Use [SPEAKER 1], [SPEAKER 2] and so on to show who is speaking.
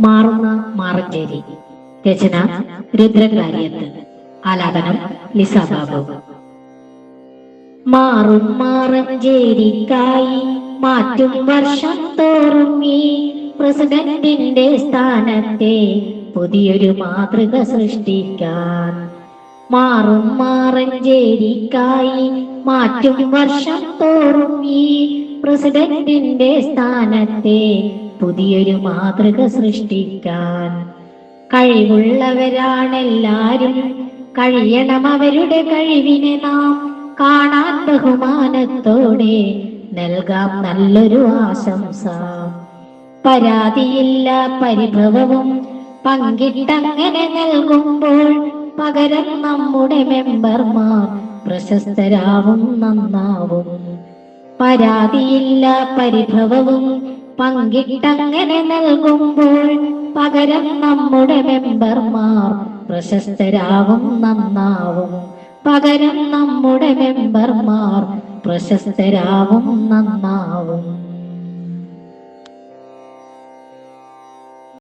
[SPEAKER 1] മാറുന്ന മാറഞ്ചേരി. രചന രുദ്രകാര്യത്ത്. ആലാപനം ലിസ ബാബു മാറും മാറഞ്ചേരിക്കായി മാറ്റും വർഷം തോറും ഈ പ്രസിഡന്റിന്റെ സ്ഥാനത്തെ പുതിയൊരു മാതൃക സൃഷ്ടിക്കാൻ. മാറും മാറഞ്ചേരിക്കായി മാറ്റും വർഷം തോറും ഈ പ്രസിഡന്റിന്റെ സ്ഥാനത്തെ പുതിയൊരു മാതൃക സൃഷ്ടിക്കാൻ. കഴിവുള്ളവരാണെല്ലാരും കഴിയണം അവരുടെ കഴിവിനെ നാം കാണാൻ ബഹുമാനത്തോടെ നൽകാം നല്ലൊരു ആശംസ. പരാതിയില്ല പരിഭവവും പങ്കിട്ടങ്ങനെ നൽകുമ്പോൾ പകരം നമ്മുടെ മെമ്പർമാർ പ്രശസ്തരാവും നന്നാവും. പരാതിയില്ല പരിഭവവും പങ്കിട്ടങ്ങനെ നൽകുമ്പോൾ പകരം നമ്മുടെ മെമ്പർമാർ പ്രശസ്തരാവും നന്നാവും. പകരം നമ്മുടെ മെമ്പർമാർ പ്രശസ്തരാവും നന്നാവും.